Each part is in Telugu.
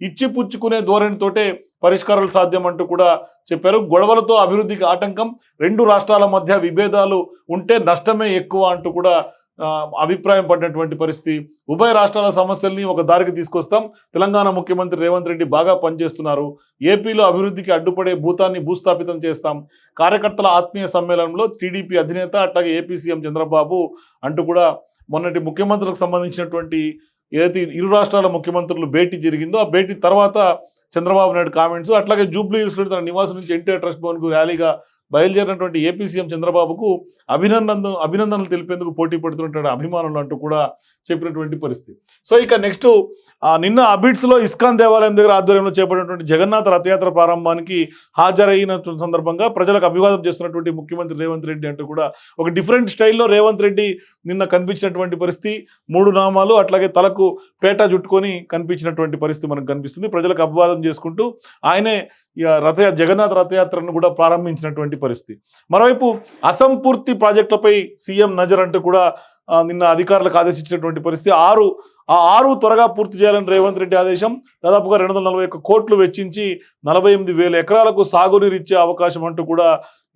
ఇచ్చి పుచ్చుకునే ధోరణితోటే పరిష్కారాలు సాధ్యం అంటూ కూడా చెప్పారు. గొడవలతో అభివృద్ధికి ఆటంకం రెండు రాష్ట్రాల మధ్య విభేదాలు ఉంటే నష్టమే ఎక్కువ అంటూ కూడా అభిప్రాయం పడినటువంటి పరిస్థితి. ఉభయ రాష్ట్రాల సమస్యల్ని ఒక దారికి తీసుకొస్తాం. తెలంగాణ ముఖ్యమంత్రి రేవంత్ రెడ్డి బాగా పనిచేస్తున్నారు. ఏపీలో అభివృద్ధికి అడ్డుపడే భూతాన్ని భూస్థాపితం చేస్తాం. కార్యకర్తల ఆత్మీయ సమ్మేళనంలో టీడీపీ అధినేత అట్లాగే ఏపీ సీఎం చంద్రబాబు అంటూ కూడా మొన్నటి ముఖ్యమంత్రులకు సంబంధించినటువంటి ఏదైతే ఇరు రాష్ట్రాల ముఖ్యమంత్రులు భేటీ జరిగిందో ఆ భేటీ తర్వాత చంద్రబాబు నాయుడు కామెంట్స్ అట్లాగే జూబ్లీ హిల్స్లో తన నివాసం నుంచి ఎన్టీఆర్ ట్రస్ట్ భవన్కు ర్యాలీగా బయలుదేరినటువంటి ఏపీ సీఎం చంద్రబాబుకు అభినందన అభినందనలు తెలిపేందుకు పోటీ పడుతున్నటువంటి అభిమానులు అంటూ కూడా చెప్పినటువంటి పరిస్థితి. సో ఇక నెక్స్ట్ నిన్న అబిడ్స్లో ఇస్కాన్ దేవాలయం దగ్గర ఆధ్వర్యంలో చేపట్టినటువంటి జగన్నాథ రథయాత్ర ప్రారంభానికి హాజరైన సందర్భంగా ప్రజలకు అభివాదం చేస్తున్నటువంటి ముఖ్యమంత్రి రేవంత్ రెడ్డి అంటూ కూడా ఒక డిఫరెంట్ స్టైల్లో రేవంత్ రెడ్డి నిన్న కనిపించినటువంటి పరిస్థితి. మూడు నామాలు అట్లాగే తలకు పేట చుట్టుకొని కనిపించినటువంటి పరిస్థితి మనకు కనిపిస్తుంది. ప్రజలకు అభివాదం చేసుకుంటూ ఆయనే రథయా జగన్నాథ రథయాత్రను కూడా ప్రారంభించినటువంటి పరిస్థితి. మరోవైపు అసంపూర్తి ప్రాజెక్టులపై సీఎం నజర్ అంటూ కూడా నిన్న అధికారులకు ఆదేశించినటువంటి పరిస్థితి. ఆరు ఆ ఆరు త్వరగా పూర్తి చేయాలని రేవంత్ రెడ్డి ఆదేశం. దాదాపుగా రెండు వందల నలభై ఒక్క కోట్లు వెచ్చించి నలభై ఎనిమిది వేల ఎకరాలకు సాగునీరు ఇచ్చే అవకాశం అంటూ కూడా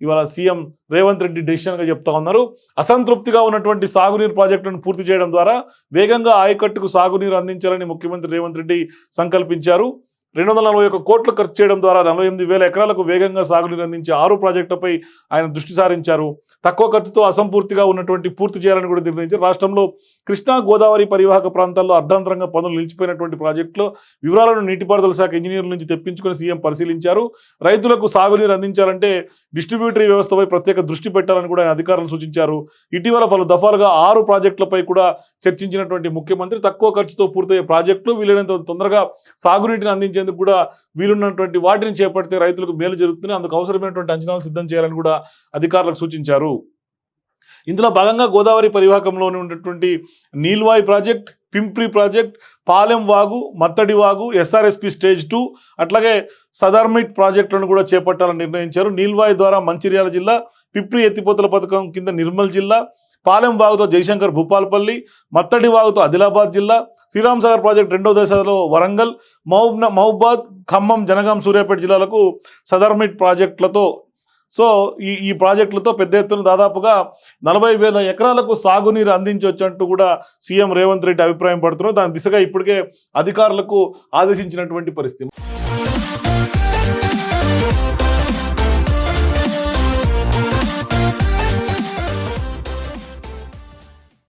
ఇవాళ సీఎం రేవంత్ రెడ్డి డెసిషన్గా చెప్తా ఉన్నారు. అసంతృప్తిగా ఉన్నటువంటి సాగునీరు ప్రాజెక్టులను పూర్తి చేయడం ద్వారా వేగంగా ఆయకట్టుకు సాగునీరు అందించాలని ముఖ్యమంత్రి రేవంత్ రెడ్డి సంకల్పించారు. రెండు వందల నలభై ఒక్క కోట్లు ఖర్చు చేయడం ద్వారా నలభై ఎనిమిది వేల ఎకరాలకు వేగంగా సాగునీరు అందించే ఆరు ప్రాజెక్టులపై ఆయన దృష్టి సారించారు. తక్కువ ఖర్చుతో అసంపూర్తిగా ఉన్నటువంటి పూర్తి చేయాలని కూడా నిర్ణయించారు. రాష్ట్రంలో కృష్ణా గోదావరి పరివాహక ప్రాంతాల్లో అర్ధాంతరంగా పనులు నిలిచిపోయినటువంటి ప్రాజెక్టులో వివరాలను నీటిపారుదల శాఖ ఇంజనీర్ల నుంచి తెప్పించుకొని సీఎం పరిశీలించారు. రైతులకు సాగునీరు అందించాలంటే డిస్ట్రిబ్యూటరీ వ్యవస్థపై ప్రత్యేక దృష్టి పెట్టాలని కూడా ఆయన అధికారులు సూచించారు. ఇటీవల పలు దఫాలుగా ఆరు ప్రాజెక్టులపై కూడా చర్చించినటువంటి ముఖ్యమంత్రి తక్కువ ఖర్చుతో పూర్తయ్యే ప్రాజెక్టులు వీలైనంత తొందరగా సాగునీటిని అందించేందుకు కూడా వీలున్నటువంటి వాటిని చేపడితే రైతులకు మేలు జరుగుతుంది. అందుకు అవసరమైనటువంటి అంచనాలు సిద్ధం చేయాలని కూడా అధికారులకు సూచించారు. ఇందులో భాగంగా గోదావరి పరివాహకంలోని ఉన్నటువంటి నీల్వాయి ప్రాజెక్ట్ పింప్రి ప్రాజెక్ట్ పాలెం వాగు మత్తడి వాగు ఎస్ఆర్ఎస్పి స్టేజ్ టూ అట్లాగే సదర్మిట్ ప్రాజెక్టులను కూడా చేపట్టాలని నిర్ణయించారు. నీల్వాయి ద్వారా మంచిర్యాల జిల్లా పిప్రి ఎత్తిపోతల పథకం కింద నిర్మల్ జిల్లా పాలెం వాగుతో జయశంకర్ భూపాల్పల్లి మత్తడి వాగుతో ఆదిలాబాద్ జిల్లా శ్రీరామ్ సాగర్ ప్రాజెక్ట్ రెండో దశలో వరంగల్ మహబూబ్ మహబూబాద్ ఖమ్మం జనగాం సూర్యాపేట జిల్లాలకు సదర్మిట్ ప్రాజెక్టులతో సో ఈ ఈ ప్రాజెక్టులతో పెద్ద ఎత్తున దాదాపుగా నలభై వేల ఎకరాలకు సాగునీరు అందించవచ్చు అంటూ కూడా సీఎం రేవంత్ రెడ్డి అభిప్రాయం పడుతున్నారు. దాని దిశగా ఇప్పటికే అధికారులకు ఆదేశించినటువంటి పరిస్థితి.